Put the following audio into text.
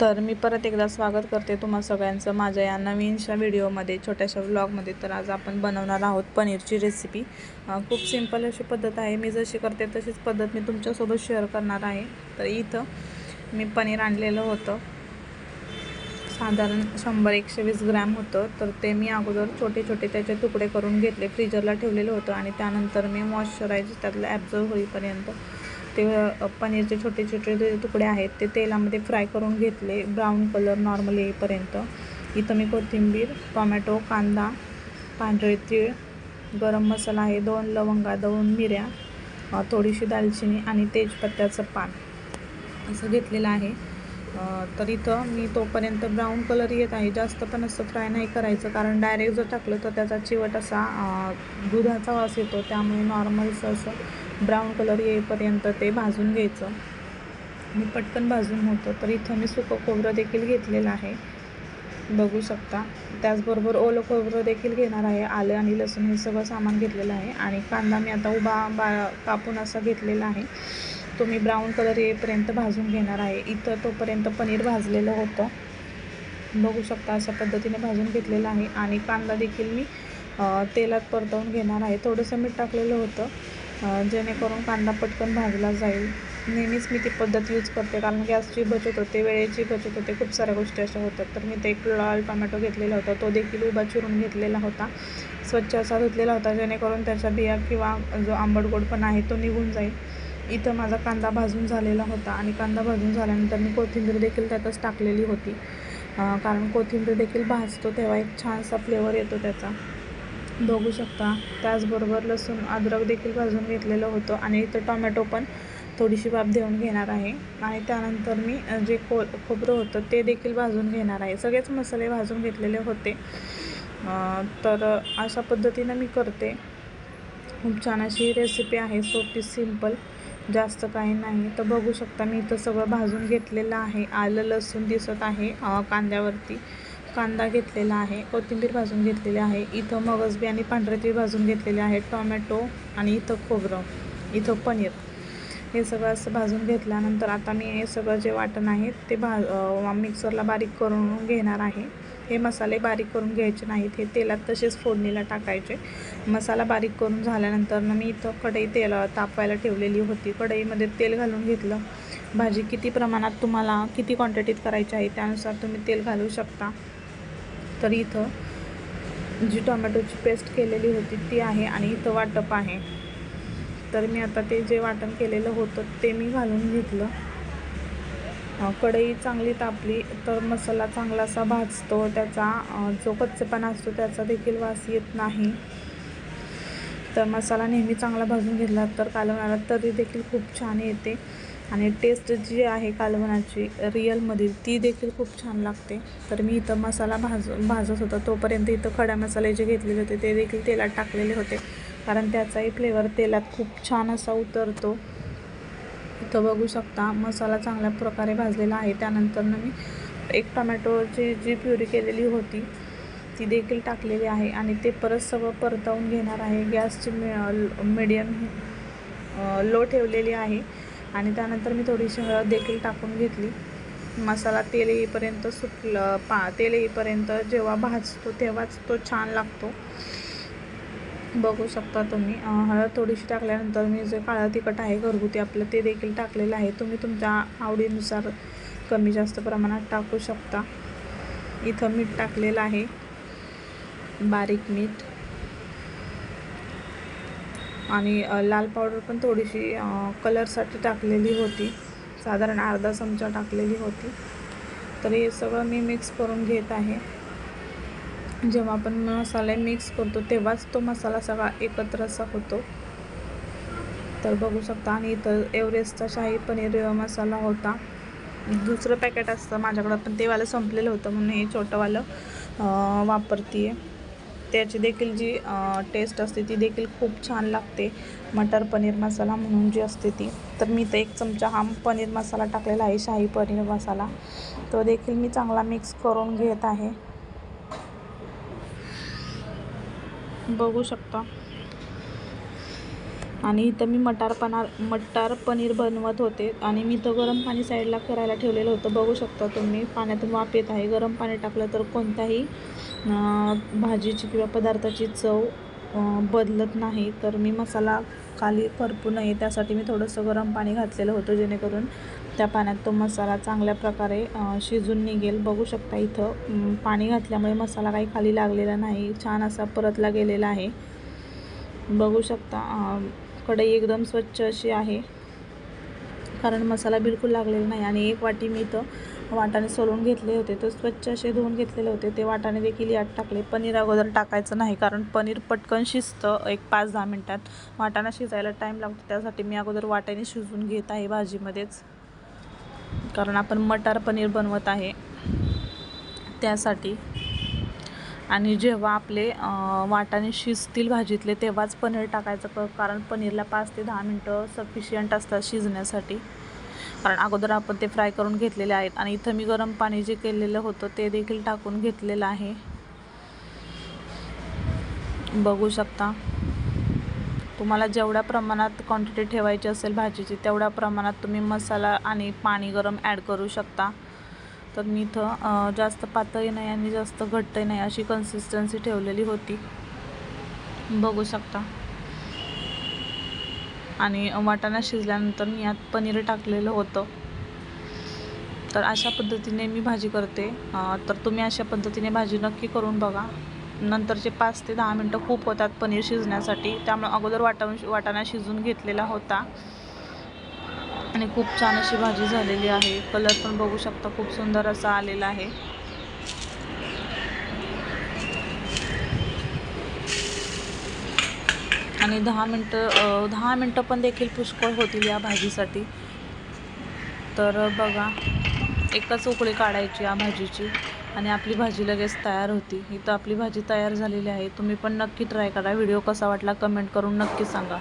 तर मी परत एकदा स्वागत करते तुम्हा सगळ्यांचं माझ्या या नवीनशा व्हिडिओमध्ये छोट्याशा व्लॉगमध्ये तर आज आपण बनवणार आहोत पनीरची रेसिपी खूप सिंपल अशी पद्धत आहे. मी जशी करते तशीच पद्धत मी तुमच्यासोबत शेअर करणार आहे. तर इथं मी पनीर आणलेलं होतं. साधारण शंभर एकशे वीस ग्रॅम होतं. तर ते मी अगोदर छोटे छोटे त्याचे तुकडे करून घेतले. फ्रीजरला ठेवलेलं होतं आणि त्यानंतर मी मॉइश्चरायझर त्यातलं ॲब्झर्व होईपर्यंत ते पनीरचे छोटे छोटे जे तुकडे आहेत ते तेलामध्ये फ्राय करून घेतले. ब्राऊन कलर नॉर्मल येईपर्यंत. इथं मी कोथिंबीर टोमॅटो कांदा पांढरे तीळ गरम मसाला आहे दोन लवंगा दोन मिऱ्या थोडीशी दालचिनी आणि तेजपत्त्याचं पान असं घेतलेलं आहे. तर इथं मी तोपर्यंत ब्राऊन कलर येत आहे. जास्त पण असं फ्राय नाही करायचं. कारण डायरेक्ट जर टाकलं तर त्याचा चिवट असा दुधाचा वास येतो. त्यामुळे नॉर्मलचं असं ब्राऊन कलर येईपर्यंत ते भाजून घ्यायचं. आणि पटकन भाजून होतं. तर इथं मी सुकं खोबरं देखील घेतलेलं आहे. बघू शकता. त्याचबरोबर ओलं खोबरं देखील घेणार आहे. आलं आणि लसूण हे सगळं सामान घेतलेलं आहे. आणि कांदा मी आता उभा बा कापून असा घेतलेला आहे. तो मी ब्राऊन कलर येईपर्यंत भाजून घेणार आहे. इथं तोपर्यंत पनीर भाजलेलं होतं. बघू शकता अशा पद्धतीने भाजून घेतलेलं आहे. आणि कांदा देखील मी तेलात परतवून घेणार आहे. थोडंसं मीठ टाकलेलं होतं. जेणेकरून कांदा पटकन भाजला जाईल. नेहमीच मी ती पद्धत यूज करते. कारण गॅसची बचत होते वेळेची बचत होते. खूप साऱ्या गोष्टी अशा होतात. तर मी ते एक लाल टोमॅटो घेतलेला होता. तो देखील उभा चिरून घेतलेला होता. स्वच्छ असा धुतलेला होता जेणेकरून त्याच्या बिया किंवा जो आंबट गोडपणा आहे तो निघून जाईल. इथं माझा कांदा भाजून झालेला होता आणि कांदा भाजून झाल्यानंतर मी कोथिंबीर देखील त्यातच टाकलेली होती. कारण कोथिंबीर देखील भाजतो तेव्हा एक छानसा फ्लेवर येतो त्याचा. बघू शकता. त्याचबरोबर लसूण अद्रक देखील भाजून घेतलेलं होतं आणि इथं टोमॅटो पण थोडीशी वाफ देऊन घेणार आहे. आणि त्यानंतर मी जे को खोबरं होतं ते देखील भाजून घेणार आहे. सगळेच मसाले भाजून घेतलेले होते. तर अशा पद्धतीनं मी करते. खूप छान अशी रेसिपी आहे. सोपी सिंपल जास्त काही नाही. तर बघू शकता मी इथं सगळं भाजून घेतलेलं आहे. आलं लसूण दिसत आहे. कांद्यावरती कांदा घेतलेला आहे. कोथिंबीर भाजून घेतलेली आहे. इथं मगजबी आणि पांढरे तीळ भाजून घेतलेले आहे. टोमॅटो आणि इथं खोबरं इथं पनीर. हे सगळं असं भाजून घेतल्यानंतर आता मी हे सगळं जे वाटण आहे ते भा मिक्सरला बारीक करून घेणार आहे. हे मसाले बारीक करून घ्यायचे नाहीत हे तेलात तसेच फोडणीला टाकायचे. मसाला बारीक करून झाल्यानंतर ना मी इथं कढई तेल तापवायला ठेवलेली होती. कढईमध्ये तेल घालून घेतलं. भाजी किती प्रमाणात तुम्हाला किती क्वांटिटीत करायची आहे त्यानुसार तुम्ही तेल घालू शकता. तर इथं जी टोमॅटोची पेस्ट केलेली होती ती आहे आणि इथं वाटप आहे. तर मी आता ते जे वाटण केलेलं होतं ते मी घालून घेतलं. कढई चांगली तापली तर मसाला चांगला असा भाजतो. त्याचा जो कच्चेपणा असतो त्याचा देखील वास येत नाही. तर मसाला नेहमी चांगला भाजून घेतला तर कालवणाला तरी देखील खूप छान येते. आणि टेस्ट जी आहे कालवणाची रिअलमधील ती देखील खूप छान लागते. तर मी इथं मसाला भाज भाजत होता. तोपर्यंत इथं खड्या मसाले जे घेतलेले होते ते देखील तेलात टाकलेले होते. कारण त्याचाही फ्लेवर तेलात खूप छान असा उतरतो. इथं बघू शकता मसाला चांगल्या प्रकारे भाजलेला आहे. त्यानंतर मी एक टोमॅटोची जी प्युरी केलेली होती ती देखील टाकलेली आहे आणि ते परत सगळं परतवून घेणार आहे. गॅसची मि मिडियम लो ठेवलेली आहे आणि त्यानंतर मी थोडीशी हळद देखील टाकून घेतली. मसाला तेल येईपर्यंत सुटलं पा तेल येईपर्यंत जेव्हा भाजतो तेव्हाच तो छान लागतो. बघू शकता तुम्ही. हळद थोडीशी टाकल्यानंतर मी जे काळं तिखट आहे घरगुती आपलं ते देखील टाकलेलं आहे. तुम्ही तुमच्या आवडीनुसार कमी जास्त प्रमाणात टाकू शकता. इथं मीठ टाकलेलं आहे. बारीक मीठ. आणि लाल पावडर पण थोडीशी कलरसाठी टाकलेली होती. साधारण अर्धा चमचा टाकलेली होती. तर हे सगळं मी मिक्स करून घेत आहे. जेव्हा आपण मसाले मिक्स करतो तेव्हाच तो मसाला सगळा एकत्र असा होतो. तर बघू शकता आणि इथं एव्हरेस्टचा शाही पनीर मसाला होता. दुसरं पॅकेट असतं माझ्याकडं पण तेवालं संपलेलं होतं म्हणून हे छोटंवालं वापरते वापरते त्याची देखील जी टेस्ट असते ती देखील खूप छान लागते. मटर पनीर मसाला म्हणून जी असते ती. तर मी तर एक चमचा हा पनीर मसाला टाकलेला आहे शाही पनीर मसाला. तो देखील मी चांगला मिक्स करून घेत आहे. बघू शकता. आणि इथं मी मटार पनार मटार पनीर बनवत होते. आणि मी इथं गरम पाणी साईडला करायला ठेवलेलं होतं. बघू शकता तुम्ही पाण्यातून वाफ येत आहे. गरम पाणी टाकलं तर कोणत्याही भाजीची किंवा पदार्थाची चव बदलत नाही. तर मी मसाला खाली परपू नये त्यासाठी मी थोडंसं गरम पाणी घातलेलं होतं जेणेकरून त्या पाण्यात तो मसाला चांगल्या प्रकारे शिजून निघेल. बघू शकता इथं पाणी घातल्यामुळे मसाला काही खाली लागलेला नाही. छान असा परतला गेलेला आहे. बघू शकता कढई एकदम स्वच्छ अशी आहे. कारण मसाला बिलकुल लागलेला नाही. आणि एक वाटी मी इथं वाटाणे सोलून घेतले होते. तर स्वच्छ असे धुवून घेतलेले होते. ते वाटाणे देखील यात टाकले. पनीर अगोदर टाकायचं नाही कारण पनीर पटकन शिजतं एक पाच दहा मिनटात. वाटाणा शिजायला टाईम लागतो. त्यासाठी मी अगोदर वाटाणे शिजून घेत आहे भाजीमध्येच. कारण आपण मटार पनीर बनवत आहे त्यासाठी. आणि जेव्हा आपले वाटाने वाटाणे शिजतील भाजीतले तेव्हाच पनीर टाकायचं कारण पनीरला पाच ते दहा मिनटं सफिशियंट असतात शिजण्यासाठी. कारण अगोदर आपण ते फ्राय करून घेतलेले आहेत आणि इथं मी गरम पाणी जे केलेलं होतं ते देखील टाकून घेतलेलं आहे. बघू शकता. तुम्हाला जेवढ्या प्रमाणात क्वांटिटी ठेवायची असेल भाजीची तेवढ्या प्रमाणात तुम्ही मसाला आणि पाणी गरम ॲड करू शकता. तर मी इथं जास्त पातळी नाही आणि जास्त घट्टही नाही अशी कन्सिस्टन्सी ठेवलेली होती. बघू शकता. आणि वाटाणा शिजल्यानंतर मी यात पनीर टाकलेलं होतं. तर अशा पद्धतीने मी भाजी करते. तर तुम्ही अशा पद्धतीने भाजी नक्की करून बघा. नंतरचे पाच ते दहा मिनटं खूप होतात पनीर शिजण्यासाठी. त्यामुळे अगोदर वाटाण वाटाणा शिजून घेतलेला होता. आणि खूप छान अशी भाजी झालेली आहे. कलर पण बघू शकता खूप सुंदर असा आलेला आहे. आणि दहा मिनटं दहा मिनटं पण देखील पुष्कळ होतील या भाजीसाठी. तर बघा एकच उकळी काढायची या भाजीची आणि आपली भाजी लगेच तयार होती. इथं आपली भाजी तयार झालेली आहे. तुम्ही पण नक्की ट्राय करा. व्हिडिओ कसा वाटला कमेंट करून नक्की सांगा.